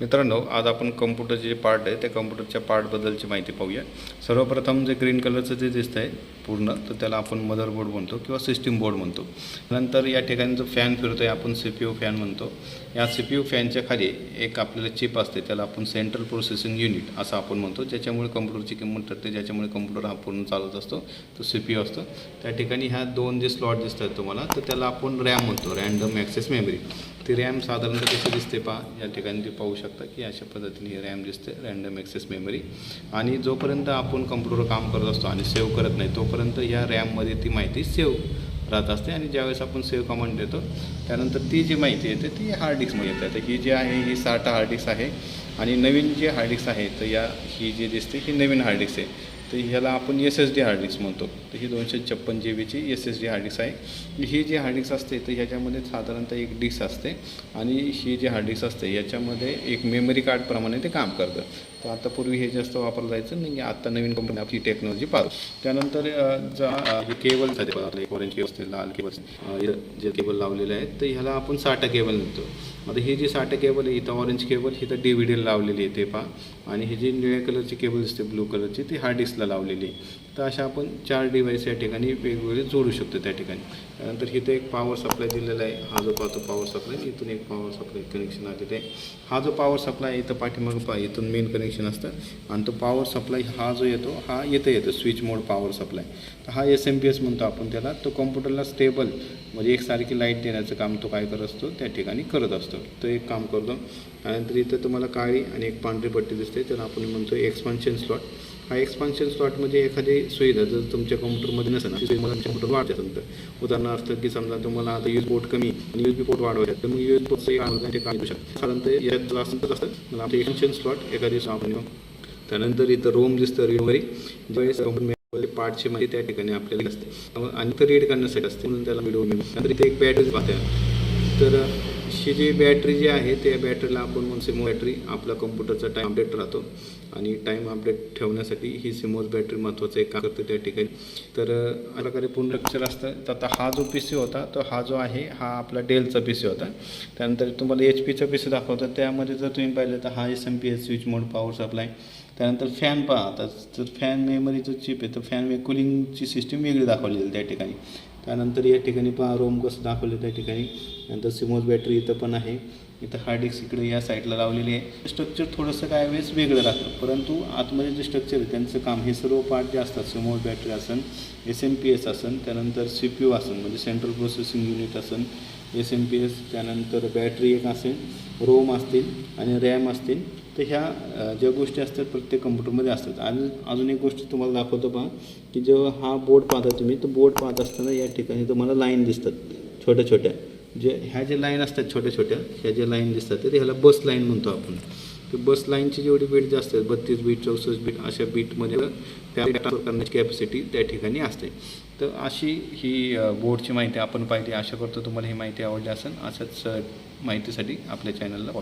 मित्रांनो आज आपण कम्प्युटरचे जे पार्ट आहे त्या कम्प्युटरच्या पार्टबद्दलची माहिती पाहूया. सर्वप्रथम जे ग्रीन कलरचं जे दिसतं आहे पूर्ण तर त्याला आपण मदरबोर्ड म्हणतो किंवा सिस्टीम बोर्ड म्हणतो. नंतर या ठिकाणी जो फॅन फिरतो आहे आपण सी पी यू फॅन म्हणतो. या सी पी यू फॅनच्या खाली एक आपल्याला चिप असते त्याला आपण सेंट्रल प्रोसेसिंग युनिट असं आपण म्हणतो. ज्याच्यामुळे कम्प्युटरची किंमत ठरते ज्याच्यामुळे कम्प्युटर हा पूर्ण चालत असतो तो सी पी यू असतो. त्या ठिकाणी ह्या दोन जे स्लॉट दिसतात तुम्हाला तर त्याला आपण रॅम म्हणतो रॅन्डम ॲक्सेस मेमरी ती रॅम साधारणतः कशी दिसते पहा या ठिकाणी ती पाहू शकता की अशा पद्धतीने ही रॅम दिसते रॅन्डम ॲक्सेस मेमरी. आणि जोपर्यंत आपण कम्प्युटरवर काम करत असतो आणि सेव्ह करत नाही तोपर्यंत या रॅममध्ये ती माहिती सेव्ह राहत असते आणि ज्यावेळेस आपण सेव्ह कमांड देतो त्यानंतर ती जी माहिती येते ती हार्ड डिस्कमध्ये येते. तर ही जी आहे ही साठा हार्ड डिस्क आहे. आणि नवीन जी हार्ड डिस्क आहे तर या ही जी दिसते ही नवीन हार्ड डिस्क आहे. तर ह्याला आपण S S D hard disk म्हणतो. तर ही दोनशे छप्पन जी बीची S S D hard disk आहे. ही जी हार्ड डिस्क असते तर ह्याच्यामध्ये साधारणतः एक डिस्क असते आणि ही जी हार्ड डिस्क असते याच्यामध्ये एक मेमरी कार्डप्रमाणे ते काम करतं. तर आता पूर्वी हे जास्त वापरलं जायचं नाही आता नवीन कंपनी आपली टेक्नॉलॉजी पाहतो. त्यानंतर जा हे केबल झाले ऑरेंज केबल असते लाल केबल जे केबल लावलेले आहेत तर ह्याला आपण साठा केबल म्हणतो. आता ही जी साठा केबल आहे इथं ऑरेंज केबल इथं डी व्ही डी लावलेली आहे ते पहा. आणि ही जी निळ्या कलरची केबल असते ब्लू कलरची ती हार्ड डिस्कला लावलेली तर अशा आपण चार डिव्हाइस या ठिकाणी वेगवेगळे जोडू शकतो त्या ठिकाणी. त्यानंतर इथं एक पॉवर सप्लाय दिलेला आहे. हा जो पाहतो पॉवर सप्लाय इथून एक पॉवर सप्लाय कनेक्शन आलेलं आहे. हा जो पॉवर सप्लाय इथं पाठीमागं पा इथून मेन कनेक्शन असतं. आणि तो पॉवर सप्लाय हा जो येतो हा येतं येतो स्विच मोड पॉवर सप्लाय तर हा एस एम पी एस म्हणतो आपण त्याला. तो कॉम्प्युटरला स्टेबल म्हणजे एकसारखी लाइट देण्याचं काम तो काय करत असतो त्या ठिकाणी करत असतो. तो एक काम करतो. त्यानंतर इथं तुम्हाला काळी आणि एक पांढरी पट्टी दिसते. त्याला आपण म्हणतो एक्सपान्शन स्लॉट हा एक्सपान्शन स्लॉट म्हणजे एखादी सुविधा जर तुमच्या कम्प्युटरमध्ये नसेल ना ती सुविधा तुमच्या कम्प्युटर वाढते तुमचं उदाहरणार्थ की समजा तुम्हाला आता यूज पोर्ट कमी आणि यूज बी पोर्ट वाढवायचं तर मग यूज पोर्टचं काम काय शकतं. साधारणतः यात जर असं तर असतं मला आमचं एक्सपान्शन स्लॉट एखादी आपण त्यानंतर इथं रोम दिसतं रीडवरी ज्यावेळेस पार्टची माहिती त्या ठिकाणी आपल्याला असते आणि तर रीड करण्यासाठी असते म्हणून त्याला व्हिडिओ मिळून नंतर इथे एक बॅटरी पाहते तर ही जी बॅटरी जी आहे त्या बॅटरीला आपण म्हणून सिमो बॅटरी. आपला कम्प्युटरचा टाईम अपडेट राहतो आणि टाईम अपडेट ठेवण्यासाठी ही सिमोज बॅटरी महत्त्वाचं एक काम करते त्या ठिकाणी. तर अशा प्रकारे पूर्ण लेक्चर असतं. तर आता हा जो पी सी होता तो हा जो आहे हा आपला डेलचा पी सी होता. त्यानंतर तुम्हाला एच पीचा पी सी दाखवतं. त्यामध्ये जर तुम्ही पाहिलं तर हा S M P S switch mode power supply त्यानंतर फॅन पहा. आता तर फॅन मेमरीचं चिप आहे तर फॅन कुलिंगची सिस्टीम वेगळी दाखवलेली त्या ठिकाणी. त्यानंतर या ठिकाणी पहा रोम कसं दाखवलं त्या ठिकाणी. नंतर सिमोज बॅटरी इथं पण आहे. इथं हार्ड डिस्क इकडे या साईडला लावलेली आहे. स्ट्रक्चर थोडंसं काय वेळेस वेगळं राहतं परंतु आतमध्ये जे स्ट्रक्चर आहे त्यांचं काम हे सर्व पार्ट जे असतात सिमोज बॅटरी असन एस एम पी एस असन त्यानंतर सी पी यू असन म्हणजे सेंट्रल प्रोसेसिंग युनिट असन एस एम पी एस त्यानंतर बॅटरी एक असेल रोम असतील आणि रॅम असतील. तर ह्या ज्या गोष्टी असतात प्रत्येक कम्प्युटरमध्ये असतात. आणि अजून एक गोष्ट तुम्हाला दाखवतो पहा की जेव्हा हा बोर्ड पाहता तुम्ही तर बोर्ड पाहत असताना या ठिकाणी तुम्हाला लाईन दिसतात छोट्या छोट्या जे ह्या ज्या लाईन असतात छोट्या छोट्या ह्या ज्या लाईन दिसतात तर ह्याला बस लाईन म्हणतो आपण. तर बस लाईनची जेवढी बीट जास्त आहे बत्तीस बीट चौसष्ट बीट अशा बीटमध्ये ट्रान्सफर करण्याची कॅपॅसिटी त्या ठिकाणी असते. तर अशी ही बोर्डची माहिती आपण पाहिली. आशा करतो तुम्हाला ही माहिती आवडली असेल. अशाच माहितीसाठी आपल्या चॅनलला